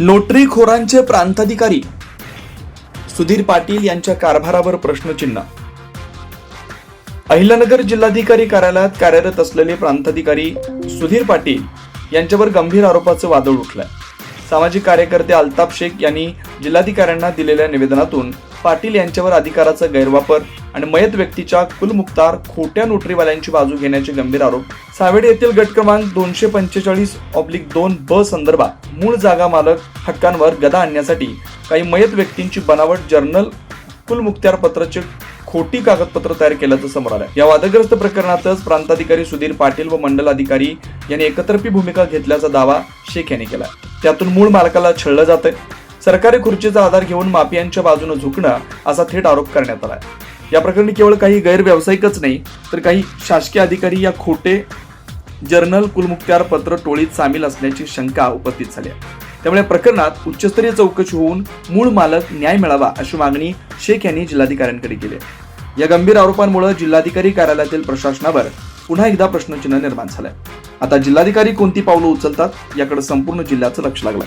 नोटरीखोरांचे प्रांताधिकारी. सुधीर पाटील यांच्या कारभारावर प्रश्नचिन्ह. अहिल्यानगर जिल्हाधिकारी कार्यालयात कार्यरत असलेले प्रांताधिकारी सुधीर पाटील यांच्यावर गंभीर आरोपाचं वादळ उठलंय. सामाजिक कार्यकर्ते अल्ताफ शेख यांनी जिल्हाधिकाऱ्यांना दिलेल्या निवेदनातून पाटील यांच्यावर अधिकाराचा गैरवापर आणि मयत व्यक्तीच्या कुलमुक्तार खोट्या नोटरीवाल्यांची बाजू घेण्याचे गंभीर आरोप. सावेडे येथील गट क्रमांक दोनशे पंचेचाळीस ऑब्लिक दोन ब संदर्भात मूळ जागा मालक हक्कांवर गदा आणण्यासाठी काही मयत व्यक्तींची बनावट जर्नल कुलमुक्त्यार पत्राचे खोटी कागदपत्र तयार केल्याचं समोर आलं. या वादग्रस्त प्रकरणातच प्रांताधिकारी सुधीर पाटील व मंडल अधिकारी यांनी एकतर्फी भूमिका घेतल्याचा दावा शेख यांनी केला. त्यातून मूळ मालकाला छळलं जातंय सरकारी खुर्चीचा आधार घेऊन माफियांच्या बाजूने झुकणं असा थेट आरोप करण्यात आला या प्रकरणी केवळ काही गैरव्यावसायिकच नाही तर काही शासकीय अधिकारी या खोटे जर्नल कुलमुख्तार पत्र टोळीत सामील असण्याची शंका उपस्थित झाली आहे. त्यामुळे प्रकरणात उच्चस्तरीय चौकशी होऊन मूळ मालक न्याय मिळावा अशी मागणी शेख यांनी जिल्हाधिकाऱ्यांकडे केली आहे. या गंभीर आरोपांमुळे जिल्हाधिकारी कार्यालयातील प्रशासनावर पुन्हा एकदा प्रश्नचिन्ह निर्माण झालंय. आता जिल्हाधिकारी कोणती पावलं उचलतात याकडे संपूर्ण जिल्ह्याचं लक्ष लागलं